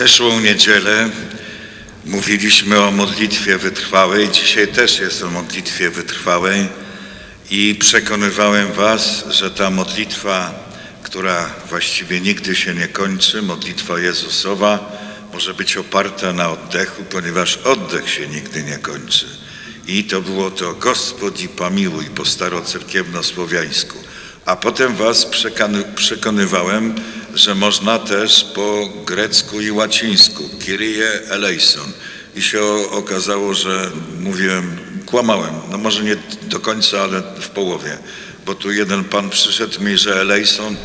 zeszłą niedzielę mówiliśmy o modlitwie wytrwałej. Dzisiaj też jest o modlitwie wytrwałej i przekonywałem Was, że ta modlitwa, która właściwie nigdy się nie kończy, modlitwa Jezusowa, może być oparta na oddechu, ponieważ oddech się nigdy nie kończy. I to było to Gospodzi pamiłuj po starocerkiewno-słowiańsku. A potem Was przekony- przekonywałem, że można też po grecku i łacińsku, Kyrie eleison. I się okazało, że mówiłem, kłamałem, no może nie do końca, ale w połowie. Bo tu jeden pan przyszedł mi, że eleison,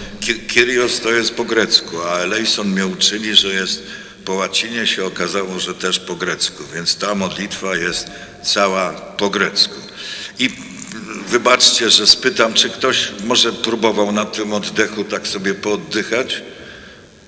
Kyrios to jest po grecku, a eleison mnie uczyli, że jest po łacinie się okazało, że też po grecku, więc ta modlitwa jest cała po grecku. Wybaczcie, że spytam, czy ktoś może próbował na tym oddechu tak sobie pooddychać?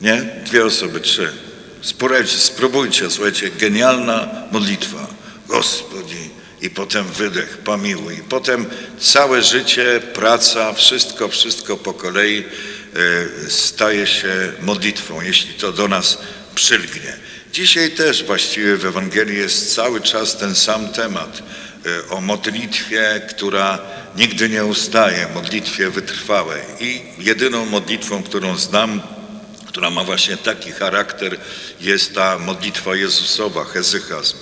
Nie? Dwie osoby, trzy. Spróbujcie, spróbujcie, słuchajcie, genialna modlitwa. Gospodzi. I potem wydech, pamiłuj. I potem całe życie, praca, wszystko, wszystko po kolei e, staje się modlitwą, jeśli to do nas przylgnie. Dzisiaj też właściwie w Ewangelii jest cały czas ten sam temat o modlitwie, która nigdy nie ustaje, modlitwie wytrwałej. I jedyną modlitwą, którą znam, która ma właśnie taki charakter, jest ta modlitwa Jezusowa, hezychazm.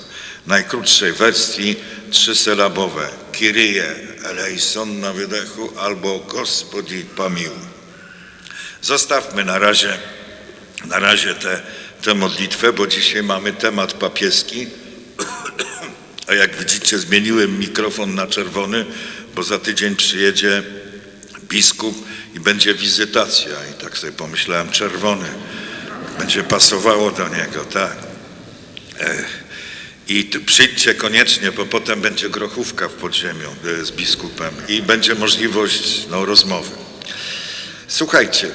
Najkrótszej wersji trzysylabowe. Kyrie eleison na wydechu albo Gospodzi pamiłuj. Zostawmy na razie, na razie tę modlitwę, bo dzisiaj mamy temat papieski. A jak widzicie, zmieniłem mikrofon na czerwony, bo za tydzień przyjedzie biskup i będzie wizytacja. I tak sobie pomyślałem, czerwony. Będzie pasowało do niego, tak. I przyjdźcie koniecznie, bo potem będzie grochówka w podziemiu e, z biskupem i będzie możliwość no, rozmowy. Słuchajcie,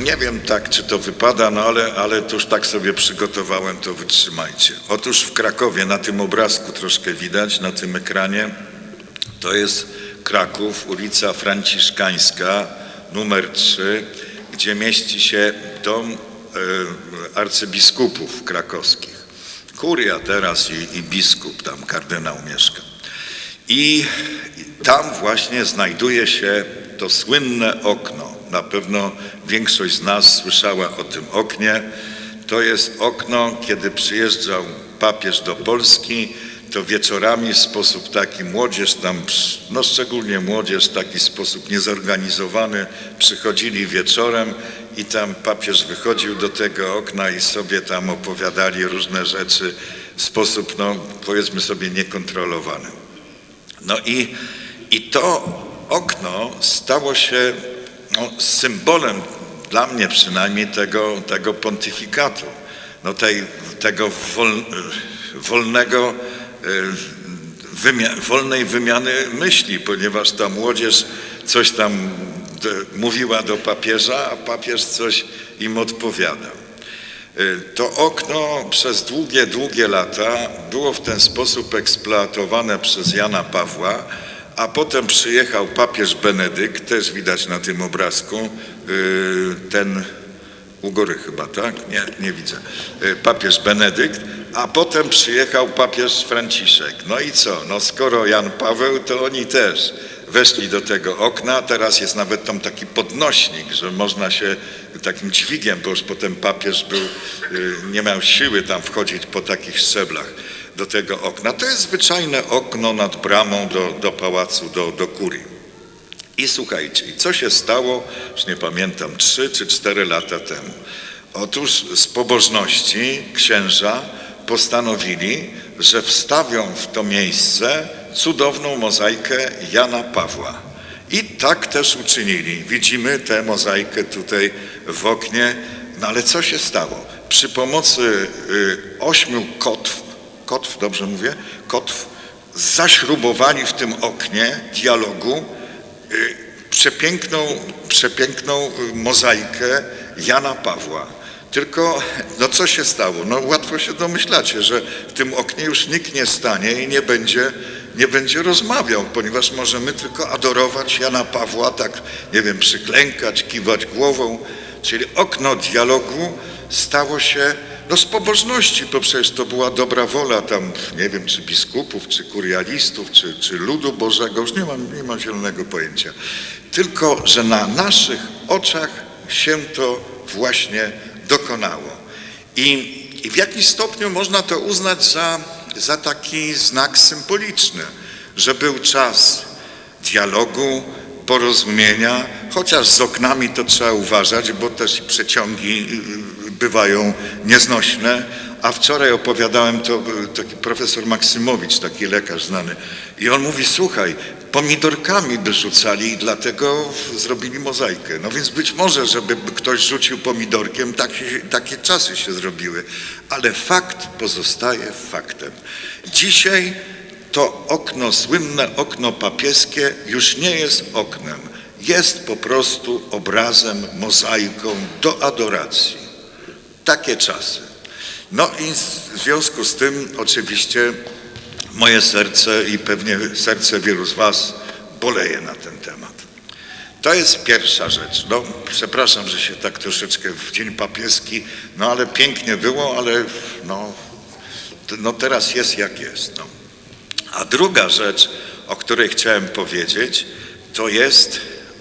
nie wiem tak, czy to wypada, no ale, ale to już tak sobie przygotowałem, to wytrzymajcie. Otóż w Krakowie, na tym obrazku troszkę widać, na tym ekranie, to jest Kraków, ulica Franciszkańska, numer 3, gdzie mieści się dom e, arcybiskupów krakowskich. Kuria teraz i, i biskup, tam kardynał mieszka. I tam właśnie znajduje się to słynne okno. Na pewno większość z nas słyszała o tym oknie. To jest okno, kiedy przyjeżdżał papież do Polski, to wieczorami w sposób taki młodzież tam, no szczególnie młodzież, w taki sposób niezorganizowany, przychodzili wieczorem i tam papież wychodził do tego okna i sobie tam opowiadali różne rzeczy w sposób, no powiedzmy sobie, niekontrolowany. No i, i to okno stało się no, symbolem, dla mnie przynajmniej, tego, tego pontyfikatu, no tej, tego wol, wolnego, e, wymia, wolnej wymiany myśli, ponieważ ta młodzież coś tam mówiła do papieża, a papież coś im odpowiadał. E, To okno przez długie, długie lata było w ten sposób eksploatowane przez Jana Pawła, a potem przyjechał papież Benedykt, też widać na tym obrazku, yy, ten u góry chyba, tak? Nie, nie widzę. Yy, Papież Benedykt, a potem przyjechał papież Franciszek. No i co? No skoro Jan Paweł, to oni też weszli do tego okna. Teraz jest nawet tam taki podnośnik, że można się takim dźwigiem, bo już potem papież był, yy, nie miał siły tam wchodzić po takich szczeblach do tego okna. To jest zwyczajne okno nad bramą do, do pałacu, do, do kurii. I słuchajcie, i co się stało, już nie pamiętam, trzy czy cztery lata temu. Otóż z pobożności księża postanowili, że wstawią w to miejsce cudowną mozaikę Jana Pawła. I tak też uczynili. Widzimy tę mozaikę tutaj w oknie. No ale co się stało? Przy pomocy y, ośmiu kotw, kotw, dobrze mówię, kotw, zaśrubowali w tym oknie dialogu y, przepiękną, przepiękną y, mozaikę Jana Pawła. Tylko, no co się stało? No łatwo się domyślacie, że w tym oknie już nikt nie stanie i nie będzie, nie będzie rozmawiał, ponieważ możemy tylko adorować Jana Pawła, tak, nie wiem, przyklękać, kiwać głową. Czyli okno dialogu stało się no z pobożności, bo przecież to była dobra wola tam, nie wiem, czy biskupów, czy kurialistów, czy, czy ludu Bożego, już nie mam, nie mam zielonego pojęcia. Tylko, że na naszych oczach się to właśnie dokonało. I, i w jakiś stopniu można to uznać za, za taki znak symboliczny, że był czas dialogu, porozumienia, chociaż z oknami to trzeba uważać, bo też przeciągi y, bywają nieznośne. A wczoraj opowiadałem to y, taki profesor Maksymowicz, taki lekarz znany, i on mówi: Słuchaj, pomidorkami by rzucali i dlatego zrobili mozaikę. No więc być może, żeby ktoś rzucił pomidorkiem, tak się, takie czasy się zrobiły. Ale fakt pozostaje faktem. Dzisiaj to okno, słynne okno papieskie już nie jest oknem. Jest po prostu obrazem, mozaiką do adoracji. Takie czasy. No i w związku z tym oczywiście moje serce i pewnie serce wielu z Was boleje na ten temat. To jest pierwsza rzecz. No, przepraszam, że się tak troszeczkę w dzień papieski, no ale pięknie było, ale no, no teraz jest jak jest. No. A druga rzecz, o której chciałem powiedzieć, to jest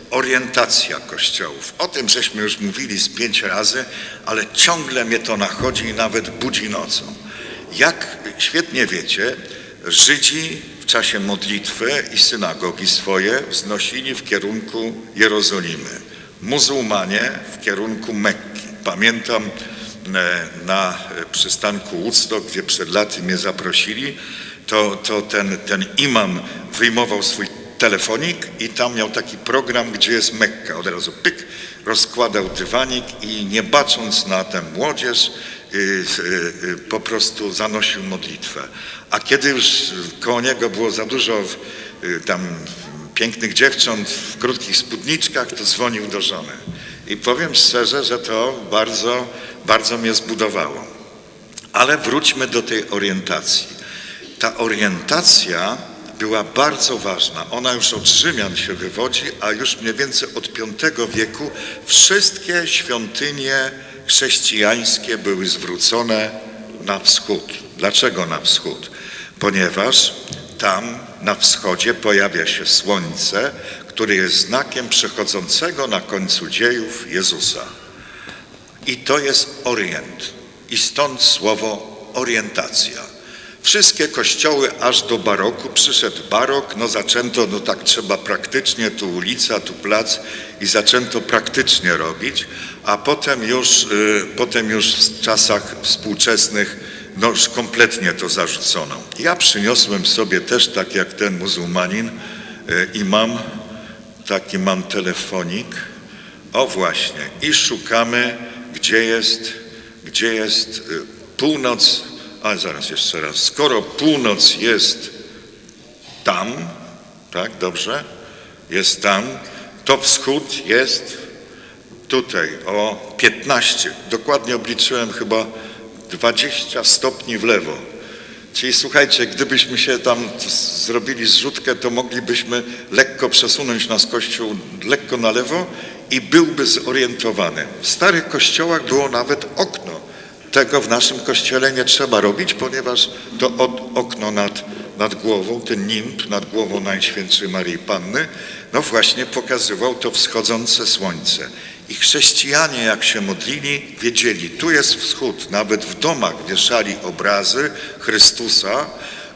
orientacja kościołów. O tym żeśmy już mówili z pięć razy, ale ciągle mnie to nachodzi i nawet budzi nocą. Jak świetnie wiecie, Żydzi w czasie modlitwy i synagogi swoje wznosili w kierunku Jerozolimy, muzułmanie w kierunku Mekki. Pamiętam e, na przystanku Woodstock, gdzie przed laty mnie zaprosili, to, to ten, ten imam wyjmował swój telefonik i tam miał taki program, gdzie jest Mekka. Od razu pyk, rozkładał dywanik i nie bacząc na tę młodzież, y, y, y, po prostu zanosił modlitwę. A kiedy już koło niego było za dużo tam pięknych dziewcząt w krótkich spódniczkach, to dzwonił do żony. I powiem szczerze, że to bardzo, bardzo mnie zbudowało. Ale wróćmy do tej orientacji. Ta orientacja była bardzo ważna. Ona już od Rzymian się wywodzi, a już mniej więcej od V wieku wszystkie świątynie chrześcijańskie były zwrócone na wschód. Dlaczego na wschód? Ponieważ tam na wschodzie pojawia się słońce, które jest znakiem przechodzącego na końcu dziejów Jezusa. I to jest orient. I stąd słowo orientacja. Wszystkie kościoły aż do baroku, przyszedł barok, no zaczęto, no tak trzeba praktycznie, tu ulica, tu plac i zaczęto praktycznie robić, a potem już, y, potem już w czasach współczesnych no już kompletnie to zarzucono. Ja przyniosłem sobie też, tak jak ten muzułmanin, y, i mam taki mam telefonik, o właśnie, i szukamy, gdzie jest, gdzie jest y, północ, a zaraz jeszcze raz. Skoro północ jest tam, tak, dobrze, jest tam, to wschód jest tutaj o 15. Dokładnie obliczyłem chyba 20 stopni w lewo. Czyli słuchajcie, gdybyśmy się tam zrobili zrzutkę, to moglibyśmy lekko przesunąć nas kościół lekko na lewo i byłby zorientowany. W starych kościołach było nawet okno tego w naszym kościele nie trzeba robić, ponieważ to od, okno nad, nad głową, ten nimb nad głową Najświętszej Marii Panny, no właśnie pokazywał to wschodzące słońce. I chrześcijanie, jak się modlili, wiedzieli, tu jest wschód. Nawet w domach wieszali obrazy Chrystusa,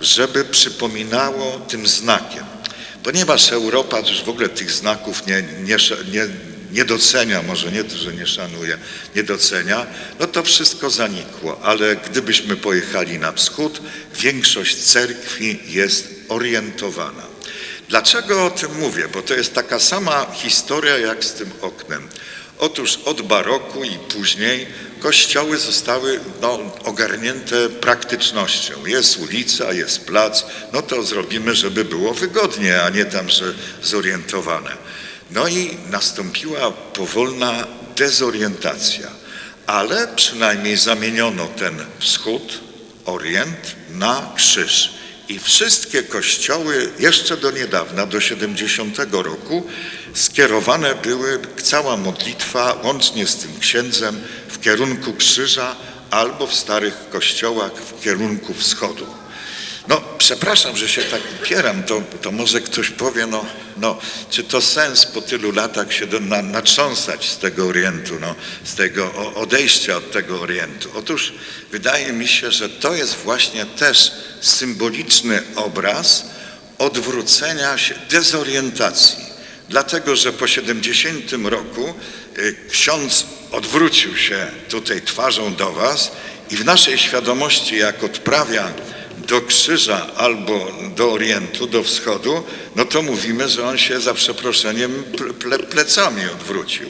żeby przypominało tym znakiem. Ponieważ Europa już w ogóle tych znaków nie, nie, nie nie docenia, może nie to, że nie szanuje, nie docenia, no to wszystko zanikło. Ale gdybyśmy pojechali na wschód, większość cerkwi jest orientowana. Dlaczego o tym mówię? Bo to jest taka sama historia jak z tym oknem. Otóż od baroku i później kościoły zostały no, ogarnięte praktycznością. Jest ulica, jest plac, no to zrobimy, żeby było wygodnie, a nie tam, że zorientowane. No i nastąpiła powolna dezorientacja, ale przynajmniej zamieniono ten wschód, orient na krzyż. I wszystkie kościoły jeszcze do niedawna, do 70 roku, skierowane były cała modlitwa, łącznie z tym księdzem, w kierunku krzyża, albo w starych kościołach w kierunku wschodu. No, przepraszam, że się tak upieram, to, to może ktoś powie, no, no, czy to sens po tylu latach się do, na, natrząsać z tego Orientu, no, z tego o- odejścia od tego Orientu? Otóż wydaje mi się, że to jest właśnie też symboliczny obraz odwrócenia się, dezorientacji. Dlatego, że po 70 roku y, ksiądz odwrócił się tutaj twarzą do was i w naszej świadomości, jak odprawia do krzyża albo do orientu, do wschodu, no to mówimy, że on się za przeproszeniem ple, plecami odwrócił.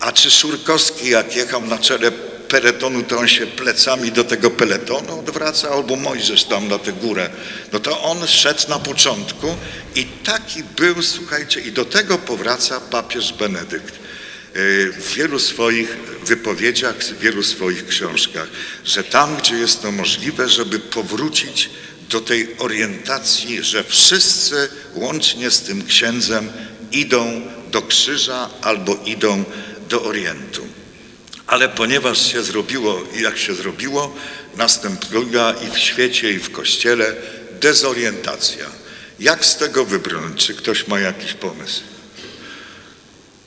A czy Szurkowski, jak jechał na czele peletonu, to on się plecami do tego peletonu odwraca, albo Mojżesz tam na tę górę. No to on szedł na początku i taki był, słuchajcie, i do tego powraca papież Benedykt w wielu swoich wypowiedziach, w wielu swoich książkach, że tam, gdzie jest to możliwe, żeby powrócić do tej orientacji, że wszyscy łącznie z tym księdzem idą do krzyża albo idą do Orientu. Ale ponieważ się zrobiło, i jak się zrobiło, nastąpiła i w świecie, i w kościele dezorientacja. Jak z tego wybrnąć? Czy ktoś ma jakiś pomysł?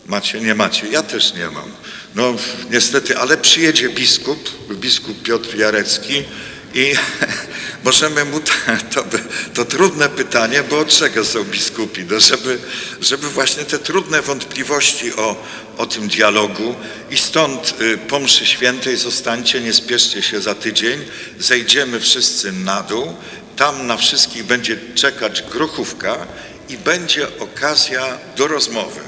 Macie? Nie macie? Ja też nie mam. No niestety, ale przyjedzie biskup, biskup Piotr Jarecki i możemy mu, to, to, to trudne pytanie, bo od czego są biskupi? No żeby, żeby właśnie te trudne wątpliwości o, o tym dialogu i stąd y, po mszy świętej zostańcie, nie spieszcie się za tydzień, zejdziemy wszyscy na dół, tam na wszystkich będzie czekać grochówka i będzie okazja do rozmowy.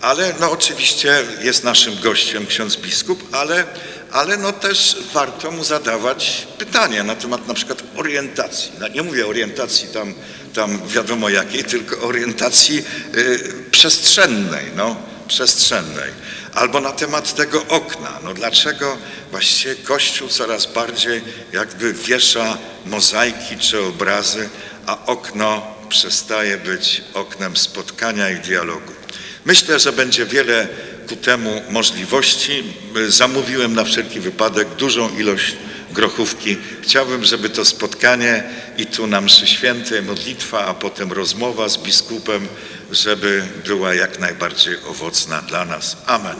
Ale no oczywiście jest naszym gościem ksiądz biskup, ale, ale no też warto mu zadawać pytania na temat na przykład orientacji. No nie mówię orientacji tam, tam wiadomo jakiej, tylko orientacji y, przestrzennej, no przestrzennej. Albo na temat tego okna. No dlaczego właściwie Kościół coraz bardziej jakby wiesza mozaiki czy obrazy, a okno przestaje być oknem spotkania i dialogu. Myślę, że będzie wiele ku temu możliwości. Zamówiłem na wszelki wypadek dużą ilość grochówki. Chciałbym, żeby to spotkanie i tu na mszy świętej modlitwa, a potem rozmowa z biskupem, żeby była jak najbardziej owocna dla nas. Amen.